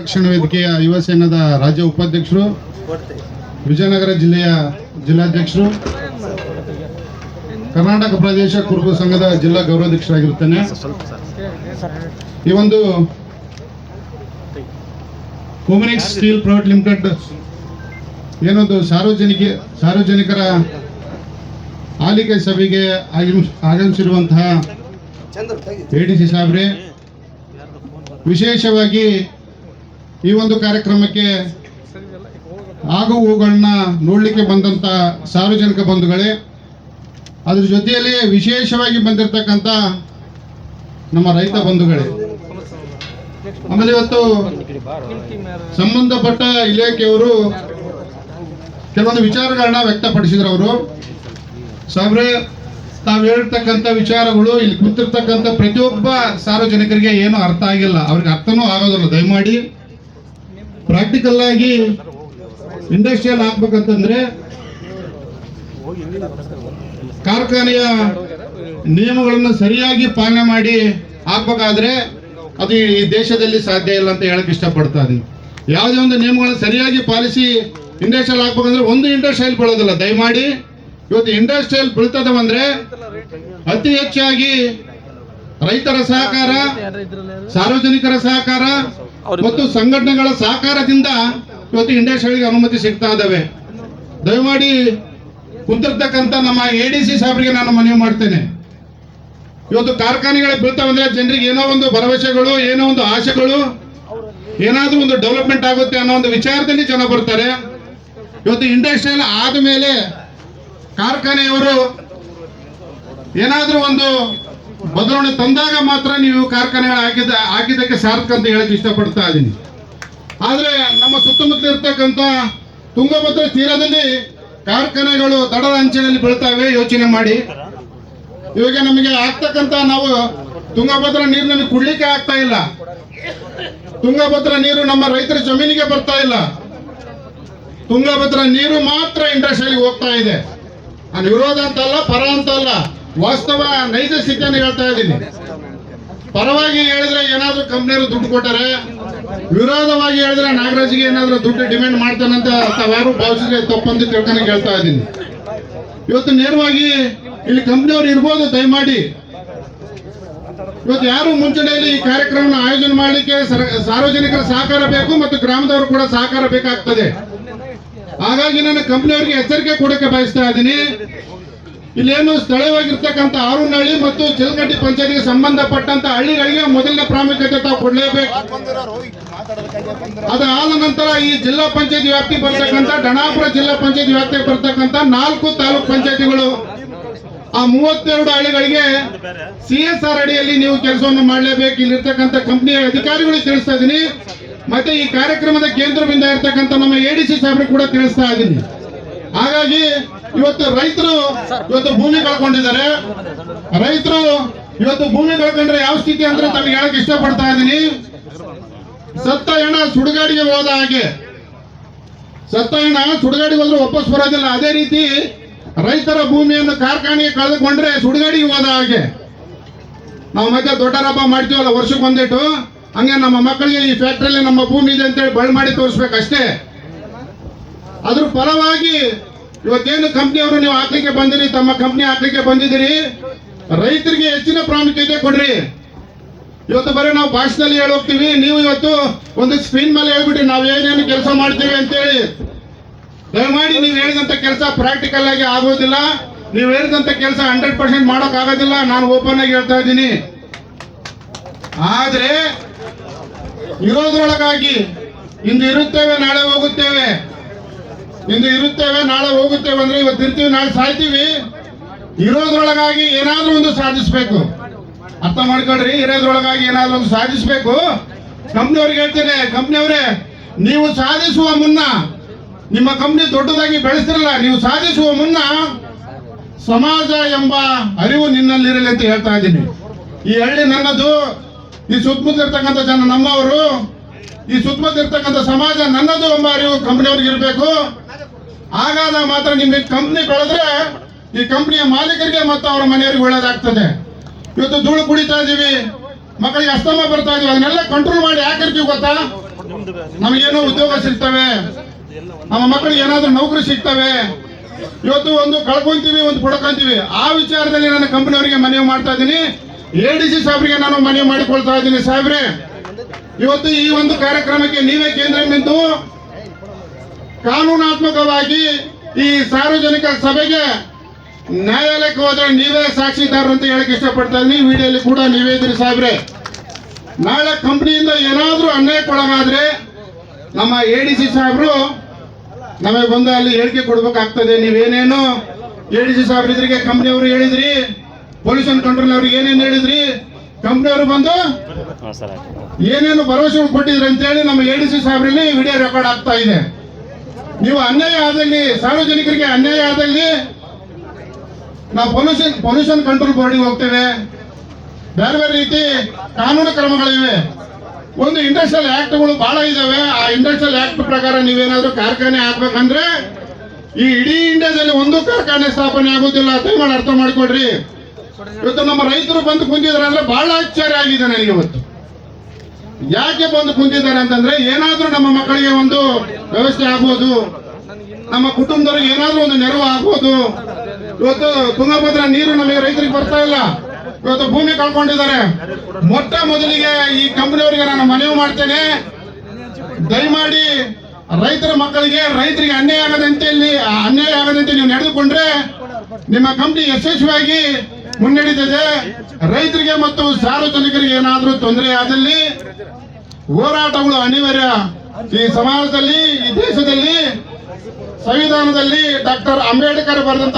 ರಕ್ಷಣಾ ವೇದಿಕೆಯ ಯುವ ಸೇನಾದ ರಾಜ್ಯ ಉಪಾಧ್ಯಕ್ಷರು ವಿಜಯನಗರ ಜಿಲ್ಲೆಯ ಜಿಲ್ಲಾಧ್ಯಕ್ಷರು ಕರ್ನಾಟಕ ಪ್ರದೇಶ ಕುರುಬ ಸಂಘದ ಜಿಲ್ಲಾ ಗೌರವಾಧ್ಯಕ್ಷರಾಗಿರುತ್ತೇನೆ ಈ ಒಂದು ಕೋಮಿನಿಕ್ಸ್ ಸ್ಟೀಲ್ ಪ್ರೈವೇಟ್ ಲಿಮಿಟೆಡ್ ಏನೊಂದು ಸಾರ್ವಜನಿಕ ಸಾರ್ವಜನಿಕರ ಆಲಿಕೆ ಸಭೆಗೆ ಆಗಮಿಸ್ ಆಗಮಿಸಿರುವಂತಹ ಎ ಡಿ ಸಿ ಸಾಹೇಬ್ರೆ ವಿಶೇಷವಾಗಿ ಈ ಒಂದು ಕಾರ್ಯಕ್ರಮಕ್ಕೆ ಆಗು ಹೂಗಳನ್ನ ನೋಡಲಿಕ್ಕೆ ಬಂದಂತ ಸಾರ್ವಜನಿಕ ಬಂಧುಗಳೇ, ಅದ್ರ ಜೊತೆಯಲ್ಲಿ ವಿಶೇಷವಾಗಿ ಬಂದಿರತಕ್ಕಂಥ ನಮ್ಮ ರೈತ ಬಂಧುಗಳೇ. ಆಮೇಲೆ ಇವತ್ತು ಸಂಬಂಧಪಟ್ಟ ಇಲಾಖೆಯವರು ಕೆಲವೊಂದು ವಿಚಾರಗಳನ್ನ ವ್ಯಕ್ತಪಡಿಸಿದ್ರು ಅವರು. ಸಾಬ್ರೆ ತಾವು ಹೇಳಿರ್ತಕ್ಕಂಥ ವಿಚಾರಗಳು ಇಲ್ಲಿ ಕೂತಿರ್ತಕ್ಕಂಥ ಪ್ರತಿಯೊಬ್ಬ ಸಾರ್ವಜನಿಕರಿಗೆ ಏನು ಅರ್ಥ ಆಗಿಲ್ಲ. ಅವ್ರಿಗೆ ಅರ್ಥನೂ ಆಗೋದಿಲ್ಲ. ದಯಮಾಡಿ ಪ್ರಾಕ್ಟಿಕಲ್ ಆಗಿ ಇಂಡಸ್ಟ್ರಿಯಲ್ ಹಾಕ್ಬೇಕಂತಂದ್ರೆ ಕಾರ್ಖಾನೆಯ ನಿಯಮಗಳನ್ನು ಸರಿಯಾಗಿ ಪಾಲನೆ ಮಾಡಿ ಹಾಕ್ಬೇಕಾದ್ರೆ ಅದು ಈ ದೇಶದಲ್ಲಿ ಸಾಧ್ಯ ಇಲ್ಲ ಅಂತ ಹೇಳಕ್ ಇಷ್ಟಪಡ್ತಾ ಇದೀನಿ. ಯಾವುದೇ ಒಂದು ನಿಯಮಗಳನ್ನು ಸರಿಯಾಗಿ ಪಾಲಿಸಿ ಇಂಡಸ್ಟ್ರಿಯಲ್ ಹಾಕ್ಬೇಕಂದ್ರೆ ಒಂದು ಇಂಡಸ್ಟ್ರಿಯಲ್ ಬೀಳೋದಿಲ್ಲ. ದಯಮಾಡಿ ಇವತ್ತು ಇಂಡಸ್ಟ್ರಿಯಲ್ ಬೀಳ್ತದವಂದ್ರೆ ಅತಿ ಹೆಚ್ಚಾಗಿ ರೈತರ ಸಹಕಾರ, ಸಾರ್ವಜನಿಕರ ಸಹಕಾರ ಮತ್ತು ಸಂಘಟನೆಗಳ ಸಹಕಾರದಿಂದ ಇವತ್ತು ಇಂಡಸ್ಟ್ರಿಗಳಿಗೆ ಅನುಮತಿ ಸಿಗ್ತಾ ಇದ್ದಾವೆ. ದಯಮಾಡಿ ಕುಂತಿರ್ತಕ್ಕಂಥ ನಮ್ಮ ಎ ಡಿ ಸಿ ಸಾಹೇಬರಿಗೆ ನಾನು ಮನವಿ ಮಾಡ್ತೇನೆ. ಇವತ್ತು ಕಾರ್ಖಾನೆಗಳ ಬೀಳ್ತಾವಂದ್ರೆ ಜನರಿಗೆ ಏನೋ ಒಂದು ಭರವಸೆಗಳು, ಏನೋ ಒಂದು ಆಶೆಗಳು ಏನಾದ್ರೂ ಒಂದು ಡೆವಲಪ್ಮೆಂಟ್ ಆಗುತ್ತೆ ಅನ್ನೋ ಒಂದು ವಿಚಾರದಲ್ಲಿ ಜನ ಬರ್ತಾರೆ. ಇವತ್ತು ಇಂಡಸ್ಟ್ರಿಯಲ್ ಆದ ಮೇಲೆ ಕಾರ್ಖಾನೆಯವರು ಏನಾದ್ರೂ ಒಂದು ಬದಲಾವಣೆ ತಂದಾಗ ಮಾತ್ರ ನೀವು ಕಾರ್ಖಾನೆಗಳು ಹಾಕಿದ ಹಾಕಿದ್ದಕ್ಕೆ ಸಾರ್ಥಕ ಅಂತ ಹೇಳಕ್ಕೆ ಇಷ್ಟಪಡ್ತಾ ಇದ್ದೀನಿ. ಆದ್ರೆ ನಮ್ಮ ಸುತ್ತಮುತ್ತ ಇರ್ತಕ್ಕಂಥ ತುಂಗಭದ್ರಾ ತೀರದಲ್ಲಿ ಕಾರ್ಖಾನೆಗಳು ದಡದ ಅಂಚಿನಲ್ಲಿ ಬೀಳ್ತಾವೆ ಯೋಚನೆ ಮಾಡಿ. ಇವಾಗ ನಮಗೆ ಆಗ್ತಕ್ಕಂಥ ನಾವು ತುಂಗಭದ್ರಾ ನೀರು ನಮಗೆ ಕುಡ್ಲಿಕ್ಕೆ ಆಗ್ತಾ ಇಲ್ಲ. ತುಂಗಭದ್ರಾ ನೀರು ನಮ್ಮ ರೈತರ ಜಮೀನಿಗೆ ಬರ್ತಾ ಇಲ್ಲ. ತುಂಗಭದ್ರಾ ನೀರು ಮಾತ್ರ ಇಂಡಸ್ಟ್ರಿಯಲ್ಲಿ ಹೋಗ್ತಾ ಇದೆ. ನಾನು ವಿರೋಧ ಅಂತ ಅಲ್ಲ, ಪರ ಅಂತಲ್ಲ ವಾಸ್ತವ ನೈಜ ಸ್ಥಿತಿಯನ್ನು ಹೇಳ್ತಾ ಇದ್ದೀನಿ. ಪರವಾಗಿ ಹೇಳಿದ್ರೆ ಏನಾದ್ರೂ ಕಂಪ್ನಿಯವರು ದುಡ್ಡು ಕೊಟ್ಟಾರೆ, ವಿರೋಧವಾಗಿ ಹೇಳಿದ್ರೆ ನಾಗರಾಜ್ಗೆ ಏನಾದ್ರೂ ದುಡ್ಡು ಡಿಮ್ಯಾಂಡ್ ಮಾಡ್ತಾನಂತ ತಾವ್ಯಾರು ಭಾವಿಸಿದ್ರೆ ತಪ್ಪಂತ ತಿಳ್ಕೊಂಡು ಹೇಳ್ತಾ ಇದ್ದೀನಿ. ಇವತ್ತು ನೇರವಾಗಿ ಇಲ್ಲಿ ಕಂಪ್ನಿಯವರು ಇರ್ಬೋದು, ದಯಮಾಡಿ. ಇವತ್ತು ಯಾರು ಮುಂಚೂಣಿಯಲ್ಲಿ ಈ ಕಾರ್ಯಕ್ರಮವನ್ನು ಆಯೋಜನೆ ಮಾಡಲಿಕ್ಕೆ ಸರ- ಸಾರ್ವಜನಿಕರ ಸಹಕಾರ ಬೇಕು ಮತ್ತು ಗ್ರಾಮದವರು ಕೂಡ ಸಹಕಾರ ಬೇಕಾಗ್ತದೆ. ಹಾಗಾಗಿ ನಾನು ಕಂಪ್ನಿಯವರಿಗೆ ಎಚ್ಚರಿಕೆ ಕೊಡಕ್ಕೆ ಬಯಸ್ತಾ ಇದ್ದೀನಿ. ಇಲ್ಲೇನು ಸ್ಥಳೀಯವಾಗಿರ್ತಕ್ಕಂಥ ಆರುನಹಳ್ಳಿ ಮತ್ತು ಚಿಲ್ಕಟ್ಟಿ ಪಂಚಾಯತಿಗೆ ಸಂಬಂಧಪಟ್ಟಂತ ಹಳ್ಳಿಗಳಿಗೆ ಮೊದಲನೇ ಪ್ರಾಮುಖ್ಯತೆ ತಾವು ಕೊಡಲೇಬೇಕು. ಅದಾದ ನಂತರ ಈ ಜಿಲ್ಲಾ ಪಂಚಾಯತ್ ವ್ಯಾಪ್ತಿಗೆ ಬರ್ತಕ್ಕಂಥ ಡಣಾಪುರ ಜಿಲ್ಲಾ ಪಂಚಾಯತ್ ವ್ಯಾಪ್ತಿಗೆ ಬರ್ತಕ್ಕಂಥ ನಾಲ್ಕು ತಾಲೂಕ್ ಪಂಚಾಯತಿಗಳು. ಆ ಮೂವತ್ತೆರಡು ಹಳ್ಳಿಗಳಿಗೆ ಸಿ ಎಸ್ ಆರ್ ಅಡಿಯಲ್ಲಿ ನೀವು ಕೆಲಸವನ್ನು ಮಾಡಲೇಬೇಕು. ಇಲ್ಲಿರ್ತಕ್ಕಂಥ ಕಂಪ್ನಿಯ ಅಧಿಕಾರಿಗಳಿಗೆ ತಿಳಿಸ್ತಾ ಇದ್ದೀನಿ. ಮತ್ತೆ ಈ ಕಾರ್ಯಕ್ರಮದ ಕೇಂದ್ರದಿಂದ ಇರ್ತಕ್ಕಂಥ ನಮ್ಮ ಎ ಡಿ ಸಿ ಸಾಹೇಬ್ರಿಗೆ ಕೂಡ ತಿಳಿಸ್ತಾ ಇದ್ದೀನಿ. ಹಾಗಾಗಿ ಇವತ್ತು ರೈತರು ಇವತ್ತು ಭೂಮಿ ಕಳ್ಕೊಂಡಿದ್ದಾರೆ. ರೈತರು ಇವತ್ತು ಭೂಮಿ ಕಳ್ಕೊಂಡ್ರೆ ಯಾವ ಸ್ಥಿತಿ ಅಂದ್ರೆ ತಮಗೆ ಹೇಳಕ್ ಇಷ್ಟಪಡ್ತಾ ಇದ್ದೀನಿ. ಸತ್ತ ಹೆಣ ಸುಡುಗಾಡಿಗೆ ಹೋದ ಹಾಗೆ. ಸತ್ತ ಹೆಣ ಸುಡುಗಾಡಿಗೆ ಹೋದ್ರೆ ವಾಪಸ್ ಬರೋದಿಲ್ಲ. ಅದೇ ರೀತಿ ರೈತರ ಭೂಮಿಯನ್ನು ಕಾರ್ಖಾನೆಗೆ ಕಳೆದುಕೊಂಡ್ರೆ ಸುಡುಗಾಡಿಗೆ ಹೋದ ಹಾಗೆ. ನಾವು ಮತ್ತೆ ದೊಡ್ಡ ಹಬ್ಬ ಮಾಡ್ತೀವಲ್ಲ ವರ್ಷಕ್ಕೆ ಒಂದಿಟ್ಟು. ಹಂಗೆ ನಮ್ಮ ಮಕ್ಕಳಿಗೆ ಈ ಫ್ಯಾಕ್ಟ್ರಿಯಲ್ಲಿ ನಮ್ಮ ಭೂಮಿ ಇದೆ ಅಂತೇಳಿ ಬಳ ಮಾಡಿ ತೋರಿಸ್ಬೇಕಷ್ಟೇ ಅದ್ರ ಫಲವಾಗಿ ಇವತ್ತೇನು ಕಂಪ್ನಿಯವರು ನೀವು ಹಾಕ್ಲಿಕ್ಕೆ ಬಂದಿರಿ, ತಮ್ಮ ಕಂಪ್ನಿ ಹಾಕ್ಲಿಕ್ಕೆ ಬಂದಿದ್ದೀರಿ ರೈತರಿಗೆ ಹೆಚ್ಚಿನ ಪ್ರಾಮುಖ್ಯತೆ ಕೊಡ್ರಿ. ಇವತ್ತು ಬರೀ ನಾವು ಭಾಷಣದಲ್ಲಿ ಹೇಳೋಗ್ತೀವಿ ನೀವು ಇವತ್ತು ಒಂದು ಸ್ಕ್ರೀನ್ ಮೇಲೆ ಹೇಳ್ಬಿಟ್ಟು ನಾವು ಏನೇನು ಕೆಲಸ ಮಾಡ್ತೀವಿ ಅಂತೇಳಿ. ದಯಮಾಡಿ ನೀವು ಹೇಳಿದಂತ ಕೆಲಸ ಪ್ರಾಕ್ಟಿಕಲ್ ಆಗಿ ಆಗೋದಿಲ್ಲ. ನೀವು ಹೇಳಿದಂತ ಕೆಲಸ ಹಂಡ್ರೆಡ್ ಪರ್ಸೆಂಟ್ ಮಾಡೋಕ್ ಆಗೋದಿಲ್ಲ. ನಾನು ಓಪನ್ ಆಗಿ ಹೇಳ್ತಾ ಇದ್ದೀನಿ. ಆದ್ರೆ, ಇರೋದ್ರೊಳಗಾಗಿ ಇಂದು ಇರುತ್ತೇವೆ, ನಾಳೆ ಹೋಗುತ್ತೇವೆ. ಇಂದು ಇರುತ್ತೇವೆ, ನಾಳೆ ಹೋಗುತ್ತೇವೆ ಅಂದ್ರೆ ಇವತ್ತು ಇರ್ತೀವಿ, ನಾಳೆ ಸಾಯ್ತೀವಿ. ಇರೋದ್ರೊಳಗಾಗಿ ಏನಾದ್ರೂ ಒಂದು ಸಾಧಿಸ್ಬೇಕು. ಅರ್ಥ ಮಾಡ್ಕೊಳ್ರಿ, ಇರೋದ್ರೊಳಗಾಗಿ ಏನಾದ್ರೂ ಒಂದು ಸಾಧಿಸ್ಬೇಕು. ಕಂಪ್ನಿಯವ್ರಿಗೆ ಹೇಳ್ತೇನೆ, ಕಂಪ್ನಿಯವರೇ, ನೀವು ಸಾಧಿಸುವ ಮುನ್ನ, ನಿಮ್ಮ ಕಂಪ್ನಿ ದೊಡ್ಡದಾಗಿ ಬೆಳೆಸ್ತಿರಲ್ಲ, ನೀವು ಸಾಧಿಸುವ ಮುನ್ನ ಸಮಾಜ ಎಂಬ ಅರಿವು ನಿನ್ನಲ್ಲಿರಲಿ ಅಂತ ಹೇಳ್ತಾ ಇದ್ದೀನಿ. ಈ ಹಳ್ಳಿ ನನ್ನದು, ಈ ಸುತ್ತಮುತ್ತ ಇರ್ತಕ್ಕಂಥ ಜನ ನಮ್ಮವರು, ಈ ಸುತ್ತಮುತ್ತ ಇರ್ತಕ್ಕಂಥ ಸಮಾಜ ನನ್ನದು ಎಂಬ ಅರಿವು ಕಂಪ್ನಿಯವ್ರಿಗೆ ಇರಬೇಕು. ಆಗಾಗ ಮಾತ್ರ ನಿಮಗೆ ಕಂಪ್ನಿ ಕಳೆದ್ರೆ ಈ ಕಂಪ್ನಿಯ ಮಾಲೀಕರಿಗೆ ಮತ್ತು ಅವರ ಮನೆಯವರಿಗೆ ಒಳ್ಳೇದಾಗ್ತದೆ. ಇವತ್ತು ಧೂಳು ಕುಡಿತಾ ಇದೀವಿ ಮಕ್ಕಳಿಗೆ ಅಸ್ತಮ ಬರ್ತಾ ಇದೀವಿ, ಅದನ್ನೆಲ್ಲ ಕಂಟ್ರೋಲ್ ಮಾಡಿ ಯಾಕಿರ್ತೀವಿ ಗೊತ್ತಾ? ನಮಗೇನೋ ಉದ್ಯೋಗ ಸಿಗ್ತವೆ. ನಮ್ಮ ಮಕ್ಕಳಿಗೆ ಏನಾದ್ರೂ ನೌಕರಿ ಸಿಗ್ತವೆ. ಇವತ್ತು ಒಂದು ಕಳ್ಕೊಂತೀವಿ, ಒಂದು ಪಡ್ಕೊಂತೀವಿ. ಆ ವಿಚಾರದಲ್ಲಿ ನಾನು ಕಂಪನಿಯವರಿಗೆ ಮನವಿ ಮಾಡ್ತಾ ಇದ್ದೀನಿ. ಎ ಡಿ ಸಿ ಸಾಹೇಬ್ರಿಗೆ ನಾನು ಮನವಿ ಮಾಡಿಕೊಳ್ತಾ ಇದ್ದೀನಿ. ಸಾಹೇಬ್ರೆ ಇವತ್ತು ಈ ಒಂದು ಕಾರ್ಯಕ್ರಮಕ್ಕೆ ನೀವೇ ಕೇಂದ್ರ ನಿಂತು ಕಾನೂನಾತ್ಮಕವಾಗಿ ಈ ಸಾರ್ವಜನಿಕ ಸಭೆಗೆ ನ್ಯಾಯಾಲಯಕ್ಕೆ ಹೋದ್ರೆ ನೀವೇ ಸಾಕ್ಷಿದಾರರು ಅಂತ ಹೇಳಕ್ ಇಷ್ಟಪಡ್ತಾ ಇದ್ದೀನಿ. ವಿಡಿಯೋಲಿ ಕೂಡ ನೀವೇ ಇದ್ರಿ ಸಾಹೇಬ್ರೆ. ನಾಳೆ ಕಂಪ್ನಿಯಿಂದ ಏನಾದರೂ ಅನ್ಯಾಯಕ್ಕೊಳಗಾದ್ರೆ ನಮ್ಮ ಎ ಡಿ ಸಿ ಸಾಹೇಬರು ನಮಗೆ ಬಂದು ಅಲ್ಲಿ ಹೇಳಿಕೆ ಕೊಡ್ಬೇಕಾಗ್ತದೆ. ನೀವೇನೇನು ಎ ಡಿ ಸಿ ಸಾಹೇಬ್ರ ಇದ್ರಿಗೆ ಕಂಪ್ನಿಯವರು ಹೇಳಿದ್ರಿ ಪೊಲ್ಯೂಷನ್ ಕಂಟ್ರೋಲ್ ಅವ್ರಿಗೆ ಏನೇನು ಹೇಳಿದ್ರಿ ಕಂಪ್ನಿಯವರು ಬಂದು ಏನೇನು ಭರವಸೆ ಕೊಟ್ಟಿದ್ರಿ ಅಂತೇಳಿ ನಮ್ಮ ಎ ಡಿ ಸಿ ಸಾಹೇಬ್ರಲ್ಲಿ ವಿಡಿಯೋ ರೆಕಾರ್ಡ್ ಆಗ್ತಾ ಇದೆ. ನೀವು ಅನ್ಯಾಯ ಆದಲ್ಲಿ, ಸಾರ್ವಜನಿಕರಿಗೆ ಅನ್ಯಾಯ ಆದಲ್ಲಿ ನಾವು ಪೊಲ್ಯೂಷನ್ ಪೊಲ್ಯೂಷನ್ ಕಂಟ್ರೋಲ್ ಬೋರ್ಡಿಗೆ ಹೋಗ್ತೇವೆ. ಬೇರೆ ಬೇರೆ ರೀತಿ ಕಾನೂನು ಕ್ರಮಗಳಿವೆ. ಒಂದು ಇಂಡಸ್ಟ್ರಿಯಲ್ ಆಕ್ಟ್ಗಳು ಬಹಳ ಇದಾವೆ. ಆ ಇಂಡಸ್ಟ್ರಿಯಲ್ ಆಕ್ಟ್ ಪ್ರಕಾರ ನೀವೇನಾದ್ರೂ ಕಾರ್ಖಾನೆ ಹಾಕ್ಬೇಕಂದ್ರೆ ಈ ಇಡೀ ಇಂಡಿಯಾದಲ್ಲಿ ಒಂದು ಕಾರ್ಖಾನೆ ಸ್ಥಾಪನೆ ಆಗುದಿಲ್ಲ ಮಾಡಿ ಅರ್ಥ ಮಾಡಿಕೊಡ್ರಿ. ಇವತ್ತು ನಮ್ಮ ರೈತರು ಬಂದು ಕುಂದಿದ್ರೆ ಅಂದ್ರೆ ಬಹಳ ಆಶ್ಚರ್ಯ ಆಗಿದೆ ನನಗೆ ಇವತ್ತು. ಯಾಕೆ ಬಂದು ಕುಂತಿದ್ದಾರೆ ಅಂತಂದ್ರೆ ಏನಾದ್ರೂ ನಮ್ಮ ಮಕ್ಕಳಿಗೆ ಒಂದು ವ್ಯವಸ್ಥೆ ಆಗ್ಬೋದು. ನಮ್ಮ ಕುಟುಂಬದವ್ರಿಗೆ ಏನಾದ್ರೂ ಒಂದು ನೆರವು ಆಗ್ಬೋದು. ಇವತ್ತು ತುಂಗಭದ್ರಾ ನೀರು ನಮಗೆ ರೈತರಿಗೆ ಬರ್ತಾ ಇಲ್ಲ. ಇವತ್ತು ಭೂಮಿ ಕಳ್ಕೊಂಡಿದ್ದಾರೆ. ಮೊಟ್ಟ ಮೊದಲಿಗೆ ಈ ಕಂಪನಿಯವರಿಗೆ ನಾನು ಮನವಿ ಮಾಡ್ತೇನೆ. ದಯಮಾಡಿ ರೈತರ ಮಕ್ಕಳಿಗೆ ರೈತರಿಗೆ ಅನ್ಯಾಯ ಆಗದಂತೆ ಇಲ್ಲಿ ಅನ್ಯಾಯ ಆಗದಂತೆ ನೀವು ನಡೆದುಕೊಂಡ್ರೆ ನಿಮ್ಮ ಕಂಪ್ನಿ ಯಶಸ್ವಿಯಾಗಿ ಮುನ್ನಡೀತದೆ ರೈತರಿಗೆ ಮತ್ತು ಸಾರ್ವಜನಿಕರಿಗೆ ಏನಾದರೂ ತೊಂದರೆ ಆದಲ್ಲಿ ಹೋರಾಟಗಳು ಅನಿವಾರ್ಯ. ಈ ಸಮಾಜದಲ್ಲಿ, ಈ ದೇಶದಲ್ಲಿ, ಸಂವಿಧಾನದಲ್ಲಿ ಡಾಕ್ಟರ್ ಅಂಬೇಡ್ಕರ್ ಬರೆದಂತ